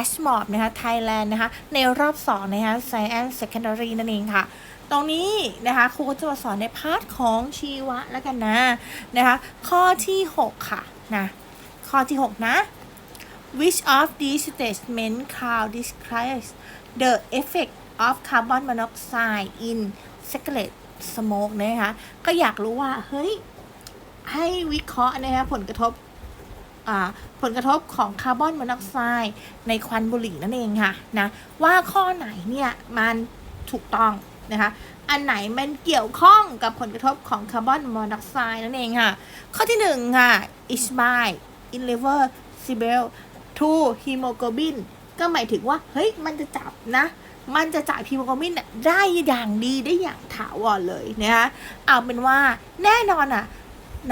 Ashmore นะคะ Thailand นะคะในรอบ2นะคะ Science Secondary นั่นเองค่ะ ตรงนี้นะคะครูก็จะมาสอนในพาร์ทของชีวะแล้วกันนะนะคะข้อที่ 6 ค่ะนะข้อที่ 6 นะ Which of these statements can describe the effect of carbon monoxide in cigarette smoke นะคะก็อยากรู้ว่า เฮ้ย ให้วิเคราะห์นะคะผลกระทบ ผลกระทบของคาร์บอนมอนอกไซด์ในควันบุหรี่นั่นเองค่ะนะว่าข้อไหนเนี่ยมันถูกต้องนะคะอันไหนมันเกี่ยวข้องกับผลกระทบของคาร์บอนมอนอกไซด์นั่นเองค่ะ ข้อที่หนึ่งค่ะ is by in liver s i b e l to hemoglobin ก็หมายถึงว่า เฮ้ย มันจะจับนะ มันจะจับฮีโมโกลบินได้อย่างดีได้อย่างถาวรเลยนะคะเอาเป็นว่าแน่นอนอะ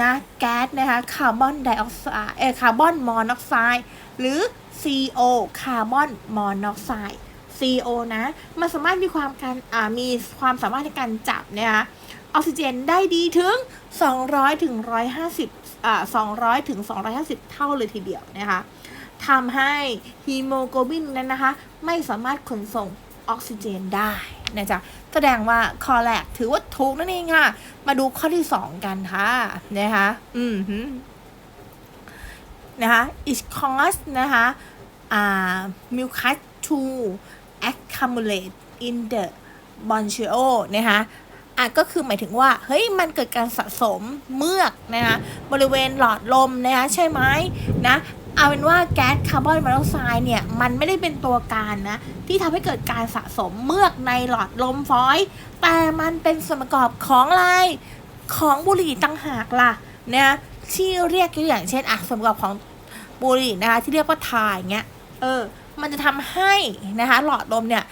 นะแก๊สนะคะคาร์บอนไดออกไซด์เออคาร์บอนมอนอกไซด์หรือ CO คาร์บอนมอนอกไซด์ CO นะมันสามารถมีความการมีความสามารถในการจับนะคะออกซิเจนได้ดีถึง 200 ถึง 150อ่า200 ถึง 250 เท่าเลยทีเดียวนะคะทำให้ฮีโมโกลบินนั้นนะคะ ไม่สามารถขนส่ง ออกซิเจนได้นะจ๊ะแสดงว่าข้อแรกถือว่าถูกนั่นเองค่ะ มาดูข้อที่2กันค่ะนะคะอืมฮึนะคะ is cause นะคะอ่า mucus to accumulate in the bronchio นะคะอะก็คือหมายถึงว่าเฮ้ยมันเกิดการสะสมเมือกนะคะบริเวณหลอดลมนะคะใช่ไหมนะ เอาเป็นว่าแก๊สคาร์บอนมอนอกไซด์เนี่ยมันไม่ได้เป็นตัวการนะ ที่ทำให้เกิดการสะสมเมือกในหลอดลมฟอย แต่มันเป็นส่วนประกอบของอะไรของบุหรี่ต่างหากล่ะนะที่เรียกตัวอย่างเช่นอะส่วนประกอบของบุหรี่นะคะที่เรียกว่าทายเงี้ยเออมันจะทำให้นะคะหลอดลมเนี่ย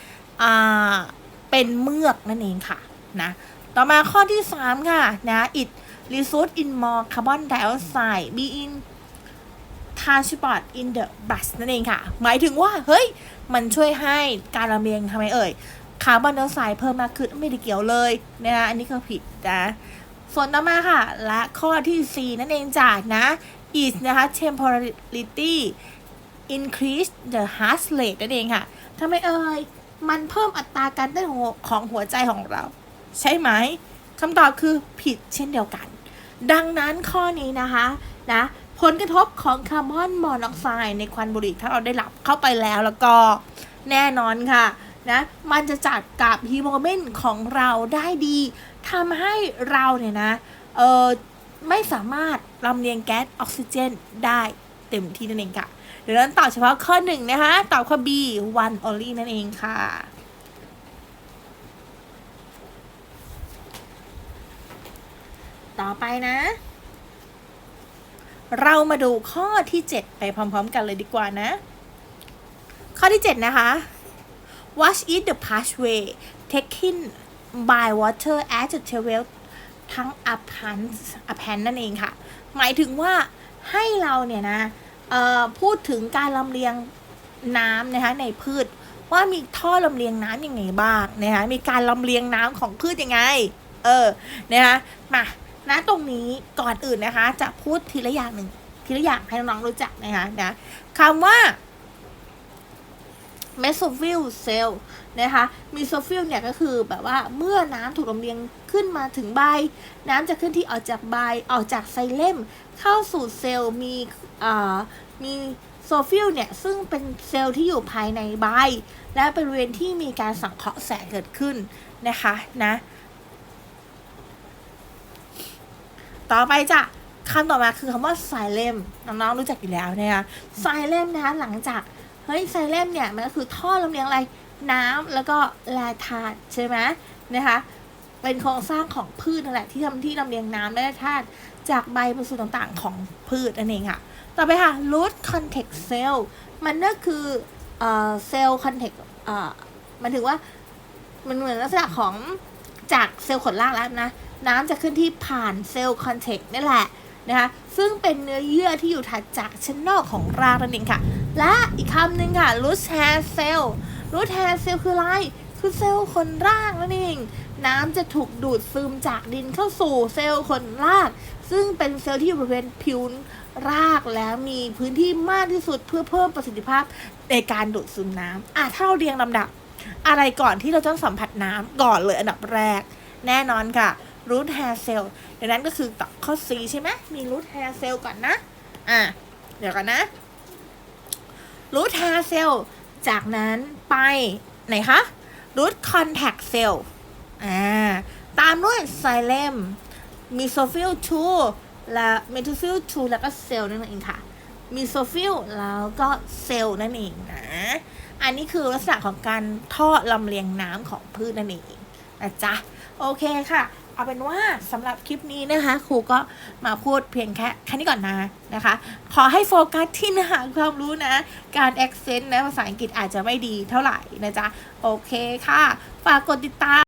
อ่าเป็นเมือกนั่นเองค่ะนะต่อมาข้อที่ 3 ค่ะนะ it result in more carbon dioxide being transport in the bus นั่นเองค่ะ หมายถึงว่า เฮ้ย มันช่วยให้การลำเลียงทำไมเอ่ยคาร์บอนไดออกไซด์เพิ่มมากขึ้นไม่ได้เกี่ยวเลยนะคะอันนี้ก็ผิดนะส่วนต่อมาค่ะ และข้อที่ 4 นั่นเองจ้ะนะ is นะคะ temporality increase the heart rate นั่นเองค่ะทำไมเอ่ย มันเพิ่มอัตราการเต้นของหัวใจของเรา ใช่ไหมคำตอบคือผิดเช่นเดียวกัน ดังนั้นข้อนี้นะคะนะ ผลกระทบของคาร์บอนมอนอกไซด์ในควันบุหรี่ถ้าเราได้หลับเข้าไปแล้วแล้วก็แน่นอนค่ะนะมันจะจัดกับฮีโมโกลบินของเราได้ดีทำให้เราเนี่ยนะเออไม่สามารถลำเลียงแก๊สออกซิเจนได้เต็มที่นั่นเองค่ะเดี๋ยวนั้นตอบเฉพาะข้อหนึ่งนะคะตอบข้อ B one only นั่นเองค่ะต่อไปนะ เรามาดูข้อที่ 7 ไปพร้อม ๆ กันเลยดีกว่านะ ข้อที่ 7 นะคะ What is the pathway taken by water as the travel ทั้ง up pan up pan นั่นเองค่ะ หมายถึงว่าให้เราเนี่ยนะพูดถึงการลำเลียงน้ำนะคะในพืช ว่ามีท่อลำเลียงน้ำยังไงบ้างนะคะมีการลำเลียงน้ำของพืชยังไง เออนะคะมา ณตรงนี้ก่อนอื่นนะคะ จะพูดทีละอย่างหนึ่งทีละอย่างให้น้องๆรู้จักนะคะนะคำว่าเมโซฟิลเซลนะคะมีโซฟิลเนี่ยก็คือแบบว่าเมื่อน้ำถูกลำเลียงขึ้นมาถึงใบ น้ำจะขึ้นที่ออกจากใบออกจากไซเลมเข้าสู่เซลล์มีอ่ามีโซฟิลเนี่ยซึ่งเป็นเซลล์ที่อยู่ภายในใบ และบริเวณที่มีการสังเคราะห์แสงเกิดขึ้นนะคะนะ ต่อไปจ้ะคำต่อมาคือคำว่าไซเลมน้องๆรู้จักอยู่แล้วนะคะไซเลมนะคะหลังจากเฮ้ยไซเลมเนี่ยมันก็คือท่อลำเลียงอะไรน้ำแล้วก็แร่ธาตุใช่ไหมนะคะเป็นโครงสร้างของพืชนั่นแหละที่ทำที่ลำเลียงน้ำและแร่ธาตุจากใบไปสู่ต่างๆ ของพืชนั่นเองค่ะ ต่อไปค่ะ root contact cell มันก็คือเอ่อเซลล์ contact เอ่อมันถือว่ามันเหมือนลักษณะของ จากเซลล์ขนล่างแล้วนะ น้ำจะขึ้นที่ผ่านเซลล์คอนเทกต์นี่แหละนะคะซึ่งเป็นเนื้อเยื่อที่อยู่ถัดจากชั้นนอกของรากนั่นเองค่ะ และอีกคำหนึ่งค่ะ root hair cell root hair cell คืออะไร คือเซลล์ขนรากนั่นเอง น้ำจะถูกดูดซึมจากดินเข้าสู่เซลล์ขนราก ซึ่งเป็นเซลล์ที่อยู่บริเวณผิวรากแล้วมีพื้นที่มากที่สุดเพื่อเพิ่มประสิทธิภาพในการดูดซึมน้ำอะถ้าเราเรียงลำดับ อะไรก่อนที่เราต้องสัมผัสน้ำก่อนเลยอันดับแรก แน่นอนค่ะ root hair cell ดังนั้นก็คือต่อข้อ C ใช่ไหมมี root hair cell ก่อนนะ อะ เดี๋ยวกันนะ root hair cell จากนั้นไป ไหนคะ root contact cell อ่า ตามด้วย xylem mesophyll 2และ mesophyll 2แล้วก็เซลนั่นเองค่ะ mesophyll แล้วก็เซลล์นั่นเองนะ อันนี้คือลักษณะของการท่อลำเลียงน้ำของพืชนั่นเองนะจ๊ะ โอเคค่ะ เอาเป็นว่าสำหรับคลิปนี้นะคะ ครูก็มาพูดเพียงแค่แค่นี้ก่อนนะนะคะ ขอให้โฟกัสที่เนื้อหาความรู้นะ การ accent นะภาษาอังกฤษอาจจะไม่ดีเท่าไหร่นะจ๊ะ โอเคค่ะ ฝากกดติดตาม